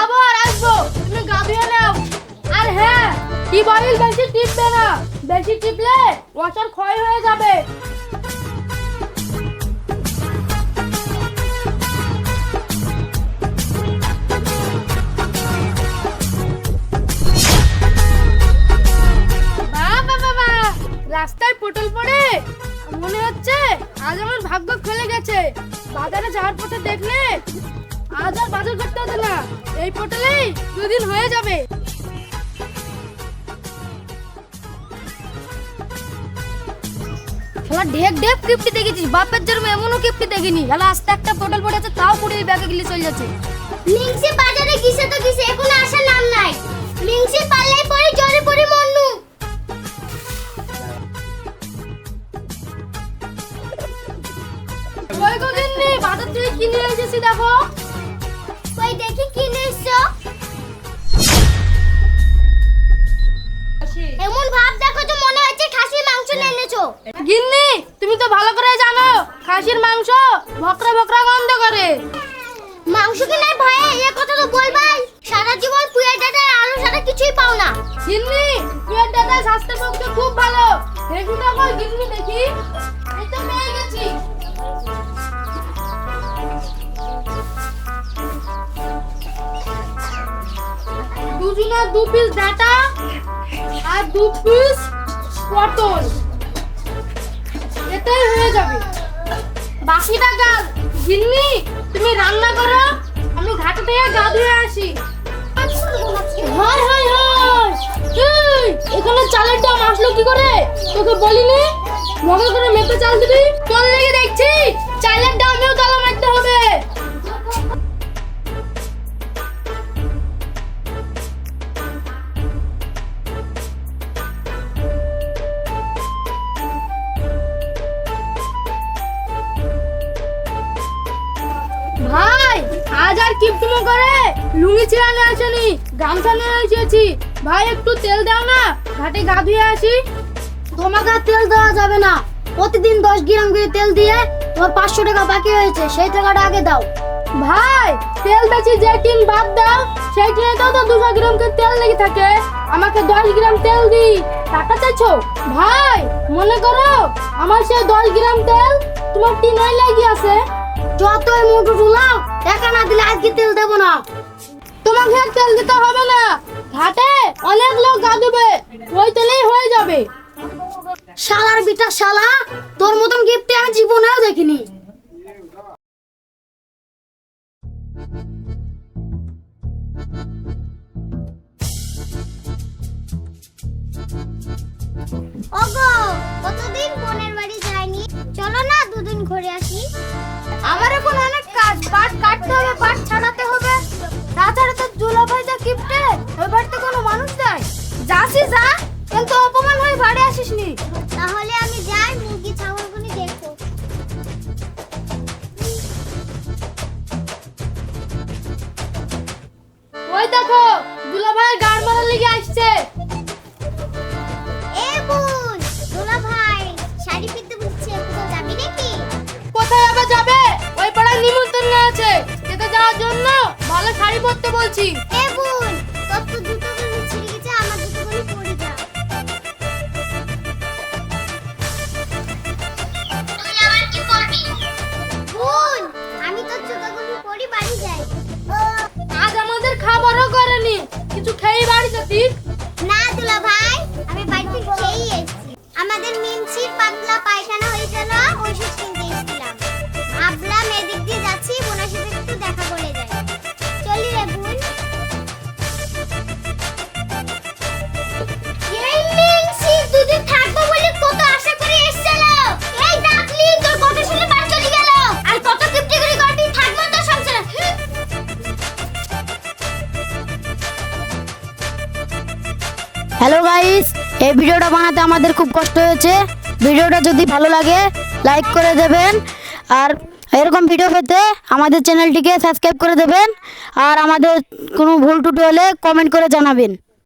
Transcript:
যাব আর আসব। তুমি গা নাও। আর হ্যাঁ টিপ অয়েল বেশি টিপবে না। বেশি টিপলে ওয়াটার ক্ষয় হয়ে যাবে। রাস্তায় পটল পড়ে। মনে হচ্ছে আজ আমার ভাগ্য খুলে গেছে। বাজারে যাওয়ার পথে দেখলে আজ আর বাজার করতে হতো না। এই পটলেই দুদিন হয়ে যাবে। শালা ঢেক ঢেক কিপটি দেখেছিস? বাপের জন্ম এমনও কিপটি দেখিনি। শালা আস্তে একটা পটল পড়েছে তাও পুড়ে ব্যাগে গিলে চলে যাচ্ছে। লিংসি বাজারে কিসে তো কিসে এখন আসার নাম নাই। লিংসি পাল্লাই পরে জলে পড়ে মন্নু ওই গো বাজার থেকে কিনে এসেছি দেখো। ওই দেখি কি নিছো এমন ভাব দেখো তো মনে হচ্ছে খাসির মাংস নিয়েছো এনেছো। গিন্নি তুমি তো ভালো করে জানো খাসির মাংস ভকরা ভকরা গন্ধ করে। মাংস কেনার ভয়ে এ কথা তো বলবাই। সারা জীবন পুয়ে ডাটা দুজনে দু পিস ডাটা আর দু পিস পটল। এটাই হয়ে যাবে। বাকি টাকা গিন্নি, তুমি রান্না করো। আমি ঘাটে থেকে গা ধুয়ে আসি। হায় হায় হায় এই এখানে চালের দাম আসলো কি করে? তোকে বলিনি? মনে করে মেপে চাল দিবি? তোর লেগে দেখছি। চালের দামেও তালা মারতে হবে। আজ আর কিপটুমো করে? লুঙ্গি ছিড়ানে আসেনি, গামছা নিয়ে এসেছি। ভাই, একটু তেল দাও না, ঘাটে গা ধুয়ে আসি। তোমাকে তেল দেওয়া যাবে না। প্রতিদিন দশ গ্রাম করে তেল দিয়ে তোমার পাঁচশো টাকা বাকি হয়েছে সেই টাকাটা আগে দাও। ভাই, তেল বেশি যে টিন বাদ দাও, সেই টিনে তো তো দুশো গ্রাম করে তেল লেগে থাকে। আমাকে দশ গ্রাম তেল দি টাকা চাইছো? ভাই, মনে করো, আমার সে দশ গ্রাম তেল তোমার টিনায় লেগে আছে। যতই মোটু টুলাও টাকা না দিলে আজকে তেল দেবো না। তোমাকে তেল দিতে হবে না। ঘাটে অনেক লোক গা দেবে ওই তেলেই হয়ে যাবে। শালার বিটা শালা, তোর মতন গিফটে আমি জীবনেও দেখিনি। ওগো, কতদিন পাট কাটতে হবে পাট ছাড়াতে হবে। তাছাড়া তো জুলা ভাই যা কিপটে ওই বাড়িতে কোনো মানুষ নাই। যাসি যা কিন্তু অপমান হয়ে বাড়ি আসিস নি তাহলে আমি যাই মুরগি ছাগলগুনি দেখব। ওই দেখো দুলা ভাই গাড় মারার লেগে আসছে। জন্য ভালো শাড়ি পরতে বলছি। হ্যালো গাইস এই ভিডিওটা বানাতে আমাদের খুব কষ্ট হয়েছে। ভিডিওটা যদি ভালো লাগে লাইক করে দেবেন। আর এরকম ভিডিও পেতে আমাদের চ্যানেলটিকে সাবস্ক্রাইব করে দেবেন। আর আমাদের কোনো ভুল টুটু হলে কমেন্ট করে জানাবেন।